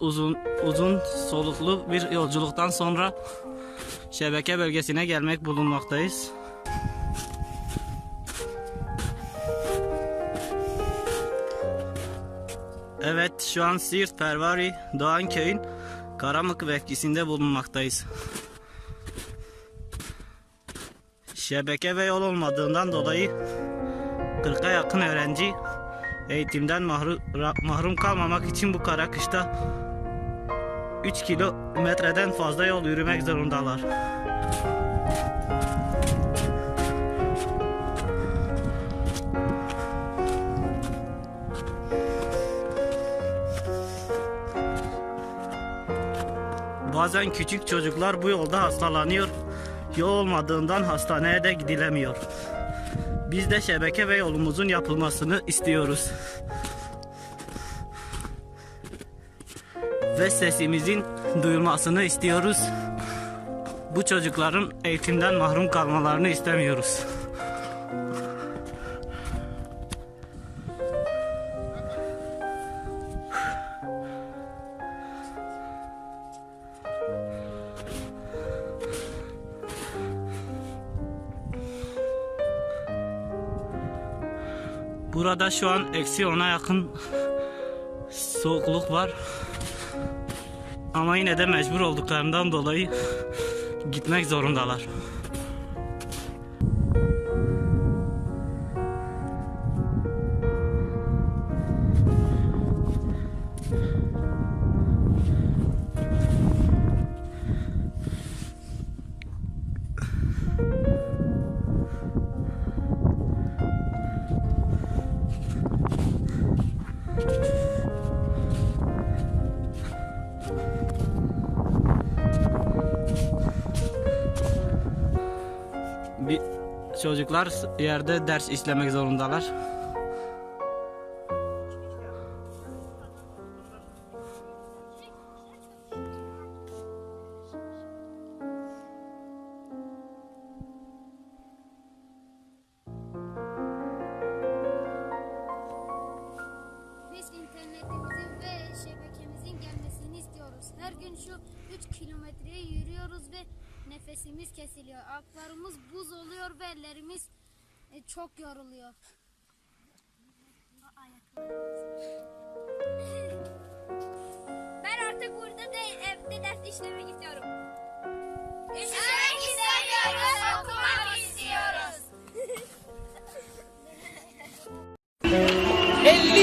uzun uzun soluklu bir yolculuktan sonra şebeke bölgesine gelmek bulunmaktayız. Evet şu an Siirt Pervari Doğanköy'ün Karamık mevkisinde bulunmaktayız. Şebeke ve yol olmadığından dolayı 40'a yakın öğrenci eğitimden mahrum, ra- mahrum kalmamak için bu kara kışta 3 kilometreden fazla yol yürümek zorundalar. Bazen küçük çocuklar bu yolda hastalanıyor. Yol olmadığından hastaneye de gidilemiyor. Biz de şebeke ve yolumuzun yapılmasını istiyoruz. Ve sesimizin duyulmasını istiyoruz. Bu çocukların eğitimden mahrum kalmalarını istemiyoruz. Burada şu an eksi 10'a yakın soğukluk var. Ama yine de mecbur olduklarından dolayı gitmek zorundalar. Çocuklar yerde ders işlemek zorundalar. Biz internetimizin ve şebekemizin gelmesini istiyoruz. Her gün şu 3 kilometreyi yürüyoruz ve nefesimiz kesiliyor. Ayaklarımız buz oluyor ve ellerimiz e, çok yoruluyor. Ben artık burada değil, evde ders işlemek istiyorum.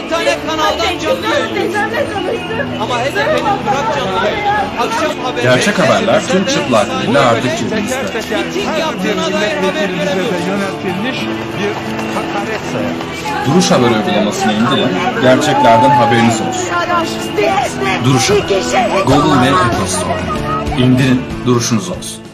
50 tane kanaldan canlı. Ama HDP'nin bırak canlı. Akşam haberleri... Gerçek haberler tüm çıplaklığıyla artık cebimizde. Miting yaptığına dair haber veremiyoruz. yöneltilmiş bir hakaret sayar. Duruş Haber uygulamasını indirin, gerçeklerden haberiniz olsun. Duruş Haber, Google ve Apple Store. İndirin, duruşunuz olsun.